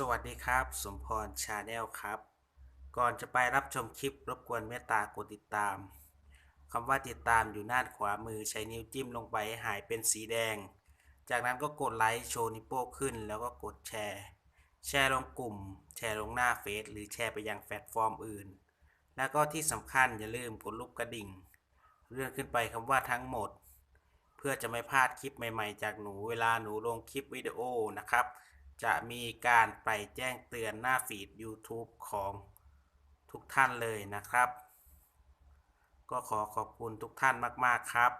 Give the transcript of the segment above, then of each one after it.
สวัสดีครับ สมพรชาแนลครับ ก่อนจะไปรับชมคลิปรบกวนเมตตากดติดตามคำว่าติดตามอยู่ด้านขวามือใช้นิ้วจิ้มลงไปให้หายเป็นสีแดง จากนั้นก็กดไลค์โชว์นิโป้ขึ้น แล้วก็กดแชร์ แชร์ลงกลุ่ม แชร์ลงหน้าเฟซหรือแชร์ไปยังแพลตฟอร์มอื่น แล้วก็ที่สำคัญอย่าลืมกดรูปกระดิ่ง เลื่อนขึ้นไปคำว่าทั้งหมด เพื่อจะไม่พลาดคลิปใหม่ ๆ จากหนูเวลาหนูลงคลิปวิดีโอนะครับ จะมีการไปแจ้งเตือนหน้าฟีด YouTube ของทุกท่านเลยนะครับ ก็ขอขอบคุณทุกท่านมากๆครับ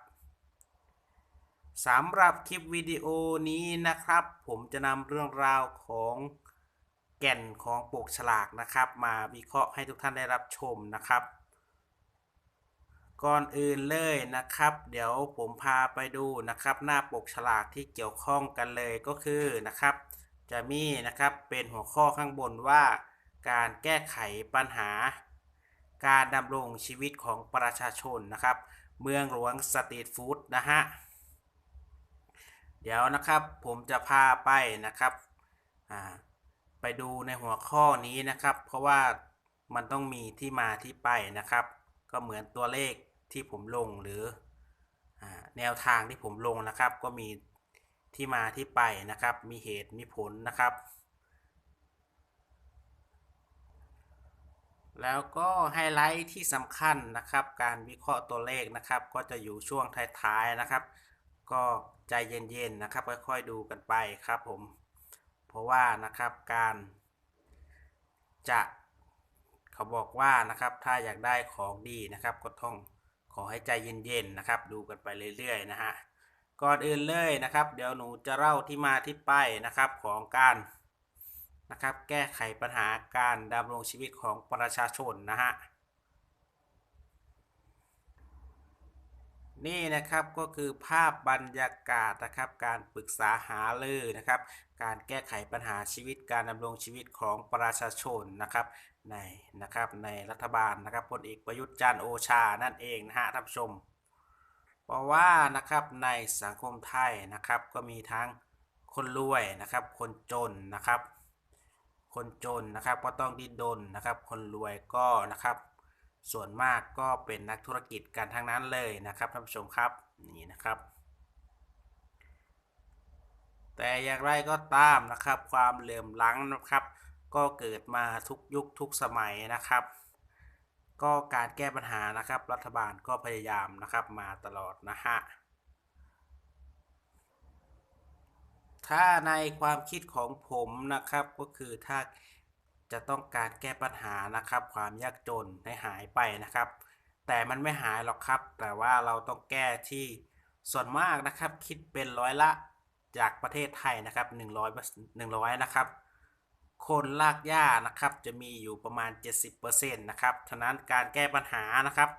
สำหรับคลิปวิดีโอนี้นะครับ ผมจะนำเรื่องราวของแก่นของปกฉลากนะครับ มาวิเคราะห์ให้ทุกท่านได้รับชมนะครับ ก่อนอื่นเลยนะครับ เดี๋ยวผมพาไปดูนะครับ หน้าปกฉลากที่เกี่ยวข้องกันเลยก็คือนะครับ จะมีนะครับเป็นหัวข้อข้างบนว่า การแก้ไขปัญหา การดำรงชีวิตของประชาชนนะครับ เมืองหลวงสตรีทฟู้ดนะฮะเดี๋ยวนะครับผมจะพาไปนะครับไปดูในหัวข้อนี้นะครับ เพราะว่ามันต้องมีที่มาที่ไปนะครับ ก็เหมือนตัวเลขที่ผมลงหรืออแนวทางที่ผมลงนะครับ ก็มี ที่มาที่ไปนะครับ มีเหตุมีผลนะครับ แล้วก็ไฮไลท์ที่สำคัญนะครับ การวิเคราะห์ตัวเลขนะครับ ก็จะอยู่ช่วงท้ายๆนะครับ ก็ใจเย็นๆนะครับ ค่อยๆดูกันไปครับผม เพราะว่านะครับการจะเขาบอกว่านะครับถ้าอยากได้ของดีนะครับ ก็ต้องขอให้ใจเย็นๆนะครับ ดูกันไปเรื่อยๆนะฮะ ก่อนอื่นเลยนะครับ เดี๋ยวหนูจะเล่าที่มาที่ไปนะครับของการนะครับ แก้ไขปัญหาการดำรงชีวิตของประชาชนนะฮะนี่นะครับก็คือภาพบรรยากาศนะครับ การปรึกษาหารือนะครับ การแก้ไขปัญหาชีวิตการดำรงชีวิตของประชาชนนะครับในนะครับในรัฐบาลนะครับพลเอกประยุทธ์จันโอชานั่นเองนะฮะท่านผู้ชม เพราะว่านะครับในสังคมไทยนะครับ ก็มีทั้งคนรวยนะครับ คนจนนะครับ คนจนนะครับก็ต้องดิ้นรนนะครับ คนรวยก็นะครับ ส่วนมากก็เป็นนักธุรกิจกันทั้งนั้นเลยนะครับท่านผู้ชมครับนี่นะครับ แต่อย่างไรก็ตามนะครับ ความเหลื่อมล้ำนะครับ ก็เกิดมาทุกยุคทุกสมัยนะครับ ก็การแก้ปัญหานะครับ รัฐบาลก็พยายามนะครับมาตลอดนะฮะถ้าในความคิดของผมนะครับก็คือถ้าจะต้องการแก้ปัญหานะครับ ความยากจนให้หายไปนะครับ แต่มันไม่หายหรอกครับ แต่ว่าเราต้องแก้ที่ส่วนมากนะครับ คิดเป็นร้อยละจากประเทศไทยนะครับ100 100นะครับ คนลากหญ้านะครับ จะมีอยู่ประมาณ 70%นะครับฉะนั้นการแก้ปัญหานะครับ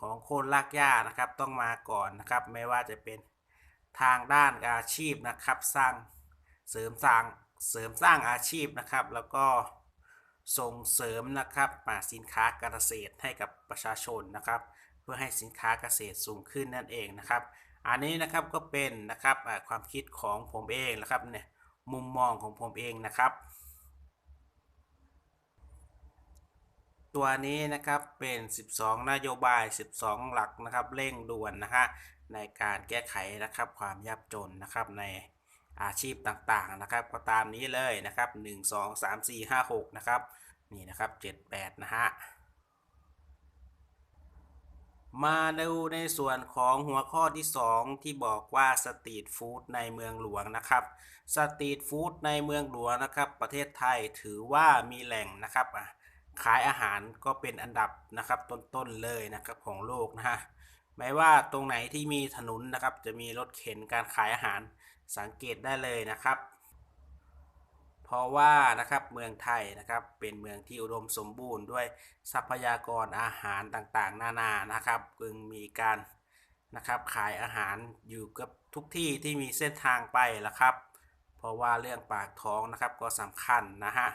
ของคนลากหญ้านะครับ ต้องมาก่อนนะครับ ไม่ว่าจะเป็นทางด้านอาชีพนะครับ สร้างเสริมสร้างเสริมสร้างอาชีพนะครับ แล้วก็ส่งเสริมนะครับสินค้าเกษตรให้กับประชาชนนะครับ เพื่อให้สินค้าเกษตรสูงขึ้นนั่นเองนะครับ อันนี้นะครับก็เป็นนะครับความคิดของผมเองนะครับเนี่ยมุมมองของผมเองนะครับ ตัวนี้นะครับเป็น 12 นโยบาย 12 หลักนะครับเร่งด่วนนะฮะในการแก้ไขนะครับความยากจนนะครับในอาชีพต่างๆนะครับก็ตามนี้เลยนะครับ 1 2 3 4 5 6 นะครับนี่นะครับ 7 8 นะฮะมาดูในส่วนของหัวข้อที่ 2 ที่บอกว่าสตรีทฟู้ดในเมืองหลวงนะครับสตรีทฟู้ดในเมืองหลวงนะครับ ประเทศไทยถือว่ามีแหล่งนะครับอะ ขายอาหารก็เป็นอันดับนะครับต้นๆเลยนะครับของโลกนะฮะไม่ว่าตรงไหนที่มีถนนนะครับจะมีรถเข็นการขายอาหารสังเกตได้เลยนะครับ เพราะว่านะครับเมืองไทยนะครับเป็นเมืองที่อุดมสมบูรณ์ด้วยทรัพยากรอาหารต่างๆ นานานะครับจึงมีการนะครับขายอาหารอยู่กับทุกที่ที่มีเส้นทางไปแล้วครับ เพราะว่าเรื่องปากท้องนะครับก็สำคัญนะฮะ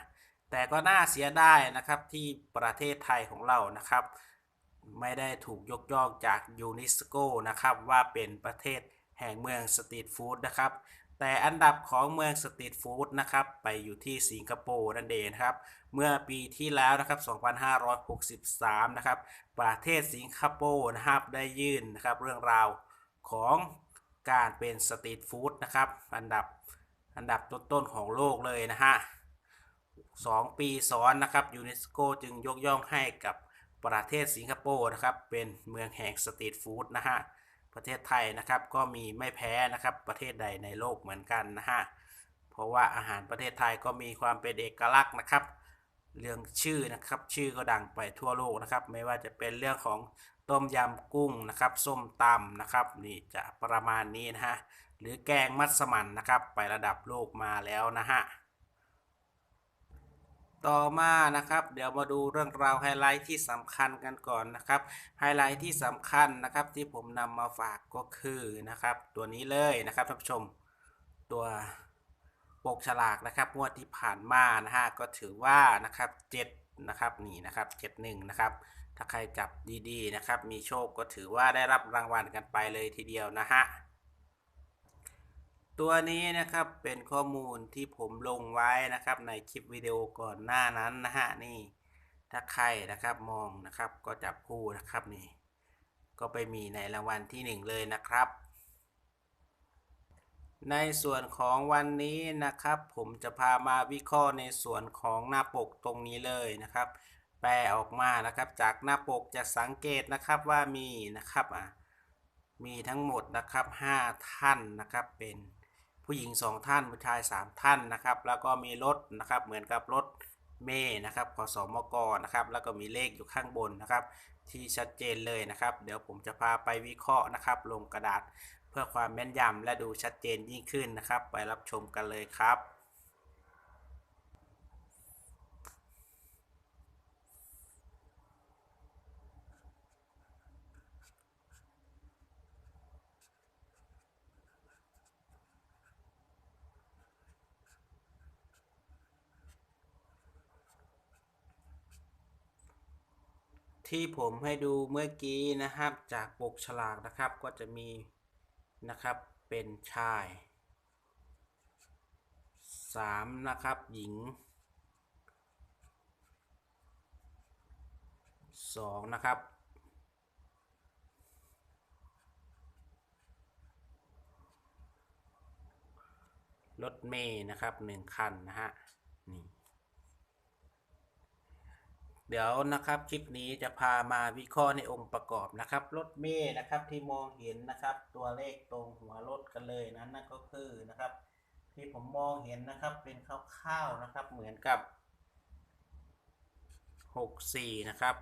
แต่ก็น่าเสียดายนะครับที่ประเทศไทยของเรานะครับ ไม่ได้ถูกยกย่องจากยูนิสโกนะครับว่าเป็นประเทศแห่งเมืองสตรีทฟู้ดนะครับ แต่อันดับของเมืองสตรีทฟู้ดนะครับไปอยู่ที่สิงคโปร์นั่นเองครับ เมื่อปีที่แล้วนะครับ 2563 นะครับ ประเทศสิงคโปร์นะครับได้ยื่นนะครับเรื่องราวของการเป็นสตรีทฟู้ดนะครับ อันดับอันดับต้นๆของโลกเลยนะฮะ สองปีซ้อนนะครับยูเนสโกจึงยกย่องให้กับประเทศสิงคโปร์นะครับ เป็นเมืองแห่งสตรีทฟู้ดนะฮะประเทศไทยนะครับก็มีไม่แพ้นะครับประเทศใดในโลกเหมือนกันนะฮะเพราะว่าอาหารประเทศไทยก็มีความเป็นเอกลักษณ์นะครับ เรื่องชื่อนะครับชื่อก็ดังไปทั่วโลกนะครับ ไม่ว่าจะเป็นเรื่องของต้มยำกุ้งนะครับส้มตำนะครับนี่จะประมาณนี้นะฮะหรือแกงมัสมั่นนะครับไประดับโลกมาแล้วนะฮะ ต่อมานะครับ เดี๋ยวมาดูเรื่องราวไฮไลท์ที่สำคัญกันก่อนนะครับ ไฮไลท์ที่สำคัญนะครับที่ผมนำมาฝากก็คือนะครับ ตัวนี้เลยนะครับท่านผู้ชมตัวปกฉลากนะครับงวดที่ผ่านมานะฮะก็ถือว่านะครับ7นะครับนี่นะครับ71นะครับถ้าใครจับดีๆนะครับ มีโชคก็ถือว่าได้รับรางวัลกันไปเลยทีเดียวนะฮะ ตัวนี้นะครับเป็นข้อมูลที่ผมลงไว้นะครับในคลิปวิดีโอก่อนหน้านั้นนะฮะนี่ถ้าใครนะครับมองนะครับก็จับคู่นะครับนี่ ก็ไปมีในรางวัลที่หนึ่งเลยนะครับ ในส่วนของวันนี้นะครับ ผมจะพามาวิเคราะห์ในส่วนของหน้าปกตรงนี้เลยนะครับ แปลออกมานะครับจากหน้าปกจะสังเกตนะครับว่ามีนะครับอะมีทั้งหมดนะครับ 5 ท่านนะครับเป็น ผู้หญิง 2 ท่านผู้ชาย 3 ท่านนะครับ แล้วก็มีรถนะครับเหมือนกับรถเมย์นะครับขอสมกนะครับ แล้วก็มีเลขอยู่ข้างบนนะครับ ที่ชัดเจนเลยนะครับ เดี๋ยวผมจะพาไปวิเคราะห์นะครับ ลงกระดาษเพื่อความแม่นยำและดูชัดเจนยิ่งขึ้นนะครับ ไปรับชมกันเลยครับ ที่ผมให้ดูเมื่อกี้นะครับ จากปกฉลากนะครับก็จะมีนะครับเป็นชายสามนะครับ หญิงสองนะครับ รถเมย์นะครับหนึ่งคันนะฮะนี่ เดี๋ยวนะครับคลิปนี้จะพามาวิเคราะห์ในองค์ประกอบนะครับ รถเมย์นะครับที่มองเห็นนะครับ ตัวเลขตรงหัวรถกันเลยนั้นนั่นก็คือนะครับ ที่ผมมองเห็นนะครับเป็นคร่าวๆนะครับ เหมือนกับ64นะครับ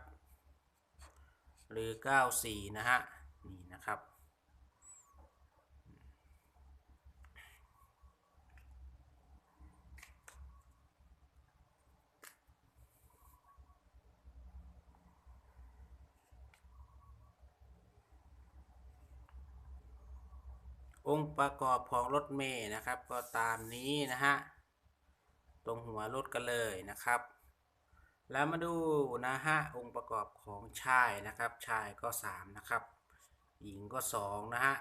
หรือ 94 นะฮะนี่นะครับ องค์ประกอบของรถเมย์นะครับ ก็ตามนี้นะฮะตรงหัวรถกันเลยนะครับ แล้วมาดูนะฮะองค์ประกอบของชายนะครับ ชายก็3นะครับหญิงก็2นะฮะ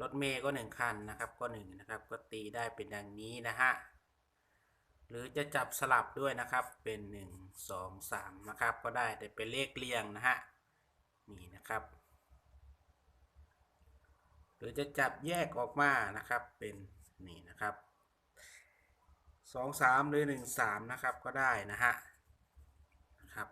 รถเมย์ก็1คันนะครับก็1นะครับก็ตีได้เป็นดังนี้นะฮะหรือจะจับสลับด้วยนะครับเป็น 1 2 3นะครับก็ได้แต่เป็นเลขเรียงนะฮะนี่นะครับ หรือจะจับแยกออกมานะครับเป็นนี่นะครับสองสามหรือหนึ่งสามนะครับก็ได้นะฮะนะครับ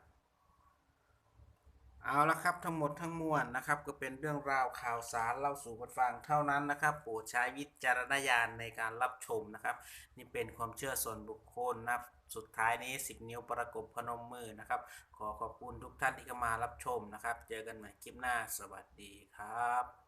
เอาละครับทั้งหมดทั้งมวลนะครับก็เป็นเรื่องราวข่าวสารเล่าสู่กันฟังเท่านั้นนะครับโปรดใช้วิจารณญาณในการรับชมนะครับนี่เป็นความเชื่อส่วนบุคคลนะครับสุดท้ายนี้ 10 นิ้วประกบพนมมือนะครับ ขอขอบคุณทุกท่านที่เข้ามารับชมนะครับ เจอกันใหม่คลิปหน้าสวัสดีครับ